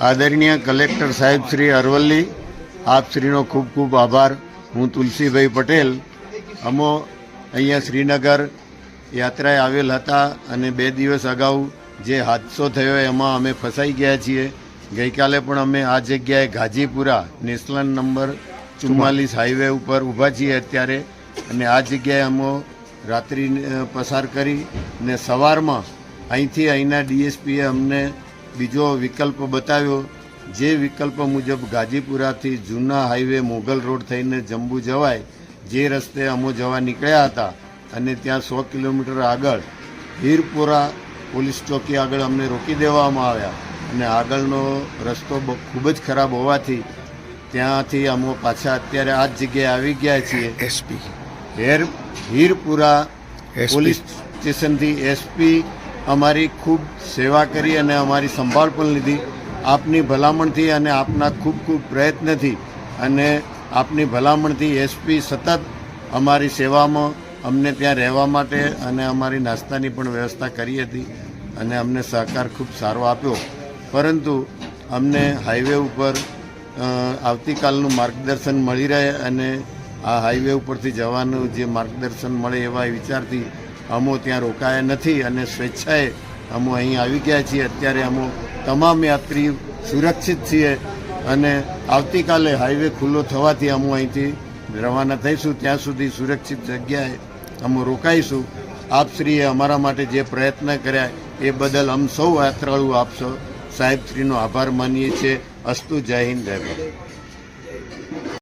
આદરણીય કલેક્ટર સાહેબ શ્રી અરવલ્લી આપશ્રીનો ખૂબ ખૂબ આભાર. હું તુલસીભાઈ પટેલ, અમો અહીંયા શ્રીનગર યાત્રાએ આવેલ હતા અને બે દિવસ અગાઉ જે હાદસો થયો એમાં અમે ફસાઈ ગયા છીએ. ગઈકાલે પણ અમે આ જગ્યાએ ગાજીપુરા નેશનલ નંબર ચુમ્માલીસ હાઈવે ઉપર ઊભા છીએ અત્યારે અને આ જગ્યાએ અમો રાત્રિ પસાર કરી ને સવારમાં અહીંથી અહીંના ડીએસપીએ અમને બીજો વિકલ્પ બતાવ્યો. જે વિકલ્પ મુજબ ગાજીપુરાથી જૂના હાઈવે મોગલ રોડ થઈને જંબુ જવાય જે રસ્તે અમો જવા નીકળ્યા હતા અને ત્યાં સો કિલોમીટર આગળ હીરપુરા પોલીસ ચોકી આગળ અમને રોકી દેવામાં આવ્યા અને આગળનો રસ્તો ખૂબ જ ખરાબ હોવાથી ત્યાંથી અમો પાછા અત્યારે આ જ જગ્યાએ આવી ગયા છીએ. એસપી. હેર હીરપુરા પોલીસ સ્ટેશનથી એસપી અમારી ખૂબ સેવા કરી અને અમારી સંભાળ પણ લીધી. આપની ભલામણથી અને આપના ખૂબ ખૂબ પ્રયત્નથી અને આપની ભલામણથી એસપી સતત અમારી સેવામાં અમને ત્યાં રહેવા માટે અને અમારી નાસ્તાની પણ વ્યવસ્થા કરી હતી અને અમને સહકાર ખૂબ સારો આપ્યો. પરંતુ અમને હાઈવે ઉપર આવતીકાલનું માર્ગદર્શન મળી રહે અને આ હાઈવે ઉપરથી જવાનું જે માર્ગદર્શન મળે એવા વિચારથી અમો ત્યાં રોકાયા નથી અને સ્વેચ્છાએ અમો અહીં આવી ગયા છીએ. અત્યારે અમો તમામ યાત્રી સુરક્ષિત છીએ અને આવતીકાલે હાઈવે ખુલ્લો થવાથી અમો અહીંથી રવાના થઈશું. ત્યાં સુધી સુરક્ષિત જગ્યાએ અમો રોકાઈશું. આપશ્રીએ અમારા માટે જે પ્રયત્ન કર્યા એ બદલ અમ સૌ યાત્રાળુ આપશો. સાહેબશ્રીનો આભાર માનીએ છીએ. અસ્તુ જય હિન્દ, જય ભારત.